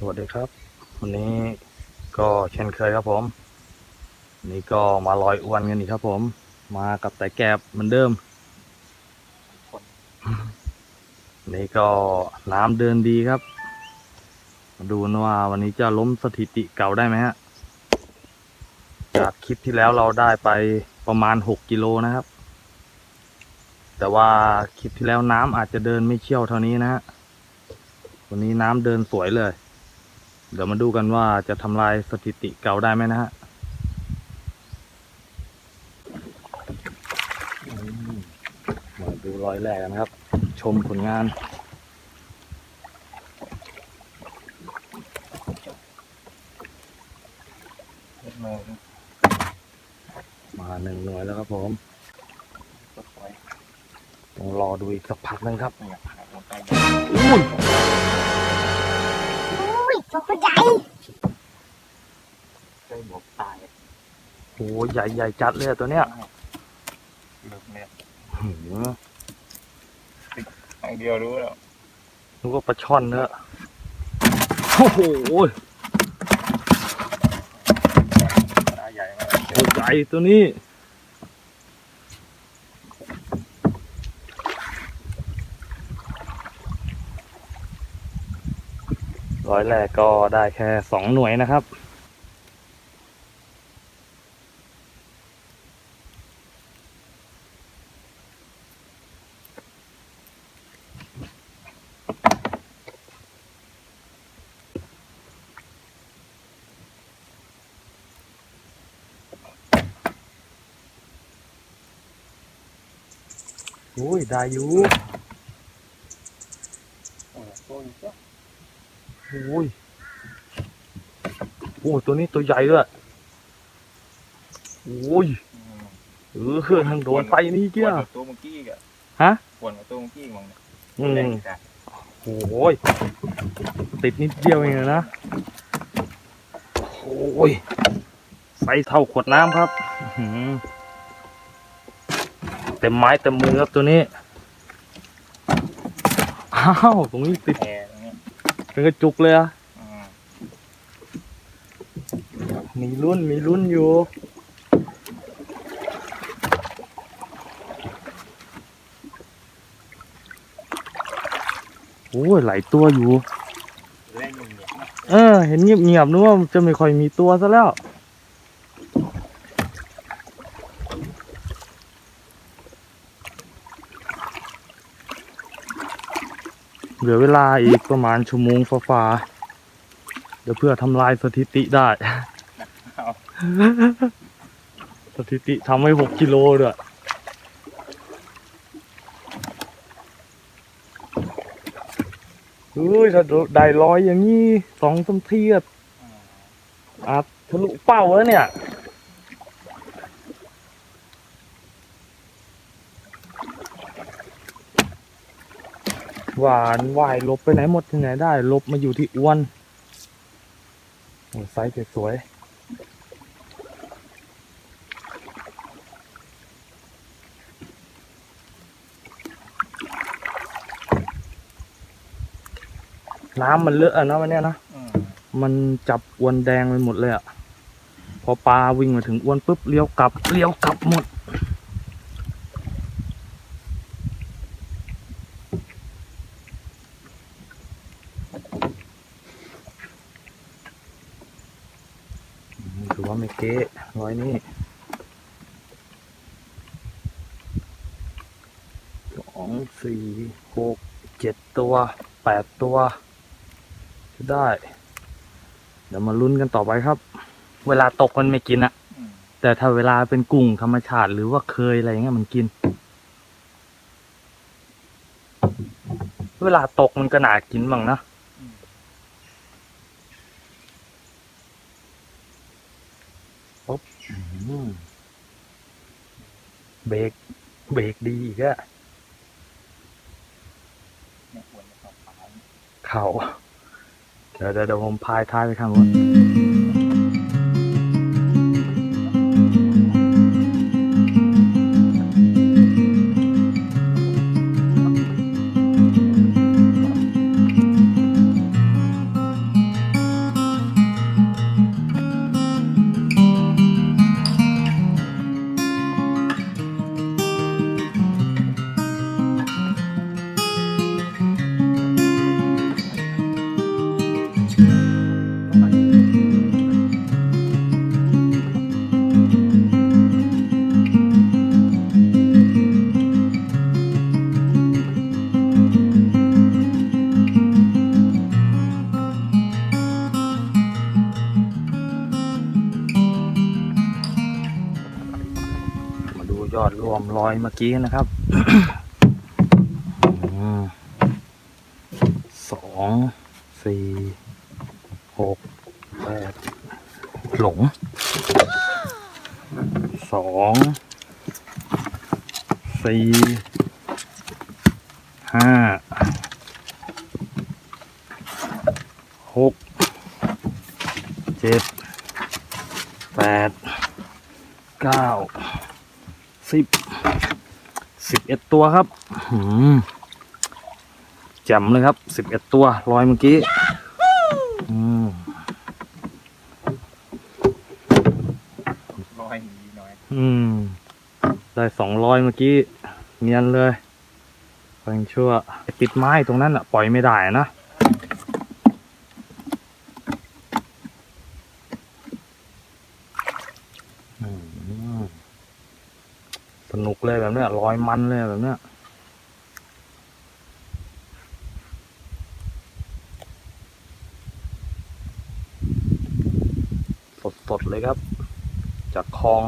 สวัสดีครับ วันนี้ก็เช่นเคยครับผมนี่ก็มาลอยอวนกันอีกครับผม มากับแต่แกบเหมือนเดิม นี่ก็น้ำเดินดีครับมาดูนะว่าวันนี้จะล้มสถิติเก่าได้ไหมฮะจากคลิปที่แล้วเราได้ไปประมาณหกกิโลนะครับ แต่ว่าคลิปที่แล้วน้ำอาจจะเดินไม่เชี่ยวเท่านี้นะฮะวันนี้น้ำเดินสวยเลย เดี๋ยวมาดูกันว่าจะทำลายสถิติเก่าได้ไหมนะฮะมาดูรอยแรกกันครับ ชมผลงานมาหนึ่งหน่วยแล้วครับผมต้องรอดูอีกสักพักนึงครับอุ้ยอุ้ย ตัวใหญ่เคยบอกตายโหใหญ่ใหญ่จัดเลยอะตัวเนี้ยเลิกเนี่ยหือครั้งเดียวรู้แล้วนึกว่าปลาช่อนเนอะโอ้โหตาใหญ่มากตัวใหญ่ตัวนี้ ร้อยแรกก็ได้แค่สองหน่วยนะครับ อุ้ย ได้อยู่ โอ้โหตัวนี้ก็ อุ้ย โอ้ตัวนี้ตัวใหญ่ด้วยอุ้ยเออทางโดนไปนี่เกี้ยตัวเมื่อกี้กะฮะปวนกับตัวเมื่อกี้มองเนี่ยอืแรมงจ้ะโอ้ยติดนิดเดียวเองอะนะโอ้ยใส่เท่าขวดน้ำครับอื้อหือเต็มไม้เต็มมือครับตัวนี้อ้าวตรงนี้ติดแพรตรงเนี้ยเป็นกระจุกเลยอะ อืม มี รุ่นมีรุ่นอยู่โอ้ยหลายตัวอยู่แรงอย่างเงี้ยเออ เห็นเงียบๆนึกว่าจะไม่ค่อยมีตัวซะแล้ว เหลือเวลาอีกประมาณชั่วโมงฟ้าๆเดี๋ยวเพื่อทำลายสถิติได้เอา สถิติทำไว้หกกิโลด้วยเฮ้ยถ้าได้ร้อยอย่างนี้สองสามทีอะอืมอาทะลุเป้าแล้วเนี่ย หวานวายลบไปไหนหมดที่ไหนได้ ลบมาอยู่ที่อ้วนโอ้ไซส์สวยๆ น้ำมันเลอะอะนะวันเนี้ยนะมันจับอวนแดงไปหมดเลยอะพอปลาวิ่งมาถึงอวนปุ๊บเลี้ยวกลับเลี้ยวกลับหมด ถือว่าไม่เก๊ร้อยนี่สองสี่หกเจ็ดตัวแปดตัว ได้ เดี๋ยวมาลุ้นกันต่อไปครับ เวลาตกมันไม่กินอะอืมแต่ถ้าเวลาเป็นกุ้งธรรมชาติหรือว่าเคยอะไรอย่างเงี้ยมันกิน เวลาตกมันก็น่ากินบ้างนะปุ๊บอืมเบรกเบรกดีอีกอะเนี่ยปวนกับปลาเข่า เดี๋ยวเดี๋ยวผมพายท้ายไปข้างนู้น ยอดรวมร้อยเมื่อกี้นะครับอสองสี่หกแปดหลงสองสี่ห้าหกเจ็ดแปดเก้า สิบสิบเอ็ดตัวครับหืมแจ่มเลยครับสิบเอ็ดตัวลอยเมื่อกี้อืมร้อยนิดหน้อยอืม ได้สองร้อยเมื่อกี้เนียนเลยฟังชั่ว ติดไม้ตรงนั้นอะ ปล่อยไม่ได้นะ อืมสนุก เลยแบบเนี้ยลอยมันเลยแบบเนี้ยสดๆเลยครับ จากคลอง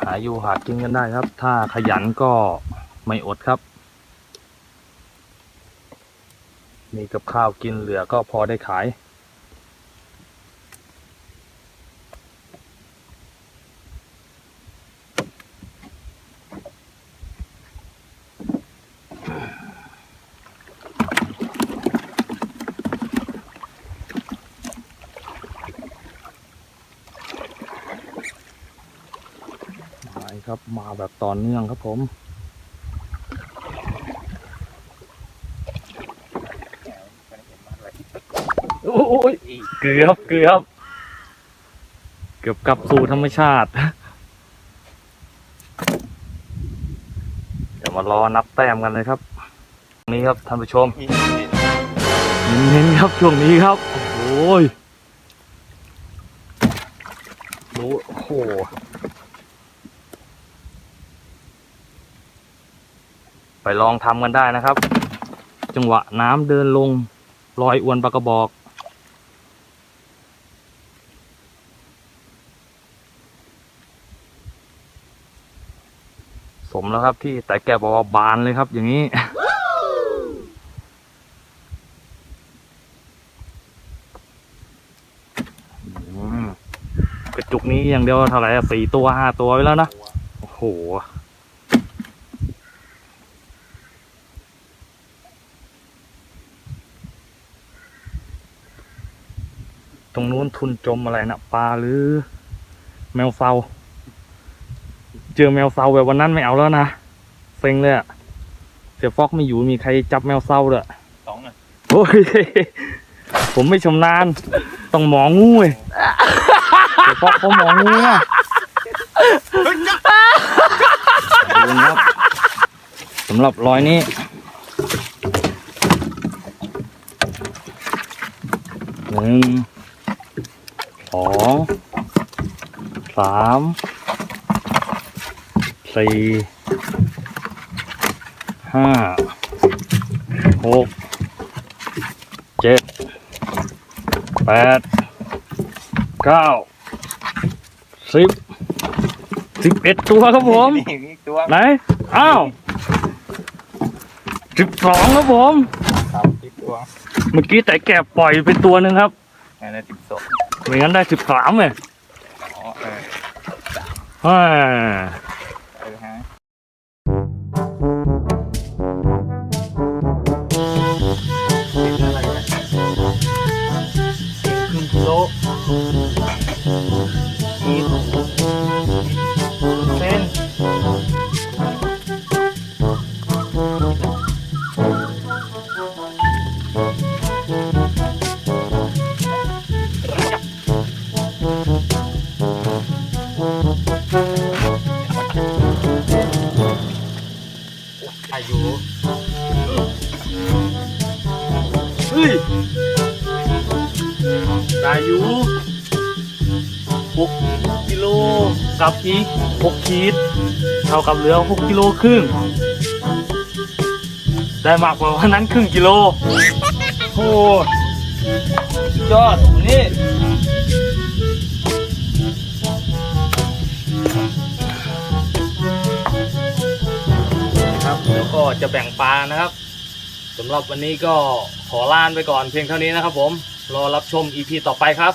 หาอยู่หากินกันได้ครับ ถ้าขยันก็ไม่อดครับ มีกับข้าวกินเหลือก็พอได้ขาย ครับ มาแบบต่อเนื่องครับผมแหมไม่ได้เกลยโอ้ยเกือบเกือบเกือบกลับสู่ธรรมชาติ เดี๋ยวมารอนับแต้มกันเลยครับนี้ครับท่านผู้ชมเน้นครับช่วงนี้ครับ โอ้ยดูโอ้โห ไปลองทำกันได้นะครับ จังหวะน้ำเดินลงลอยอวนปลากระบอก สมแล้วครับที่แต่แกบอกว่าบานเลยครับ อย่างนี้กระจุกนี้อย่างเดียวเท่าไหร่สี่ตัวห้าตัวไว้แล้วนะ โอ้โห ตรงนู้นทุนจมอะไรนะปลาหรือ แมวเซาเจอแมวเซาแบบวันนั้นไม่เอาแล้วนะเซ็งเลยอะเสียฟอกไม่อยู่มีใครจับแมวเซาเลยสองอะโอ้ยผมไม่ชำนาญต้องหมองูเว้ยเดี๋ยวพอเขาหมองูอะดูนะครับสำหรับรอยนี้หนึ่ง สอง สามสี่ห้าหกเจ็ดแปดเก้าสิบสิบเอ็ดตัวครับผมนี่นี่ตัวไหนอ้าวสิบสองครับผมครับสิบตัวเมื่อกี้แต่แกะปล่อยไปตัวหนึ่งครับ อันนั้นสิบสอง ไม่งั้นได้สิบสามเลยอ๋อเออ ฮ่าเออฮะครึ่งกิโล อายุเฮ้ยได้อยู่หกกิโลกับอีกหกขีดเท่ากับเหลือหกกิโลครึ่ง ได้มากกว่าวันนั้นครึ่งกิโลโอ้ยอดนี่ จะแบ่งปลานะครับสำหรับวันนี้ก็ขอลานไปก่อนเพียงเท่านี้นะครับผม รอรับชม EP ต่อไปครับ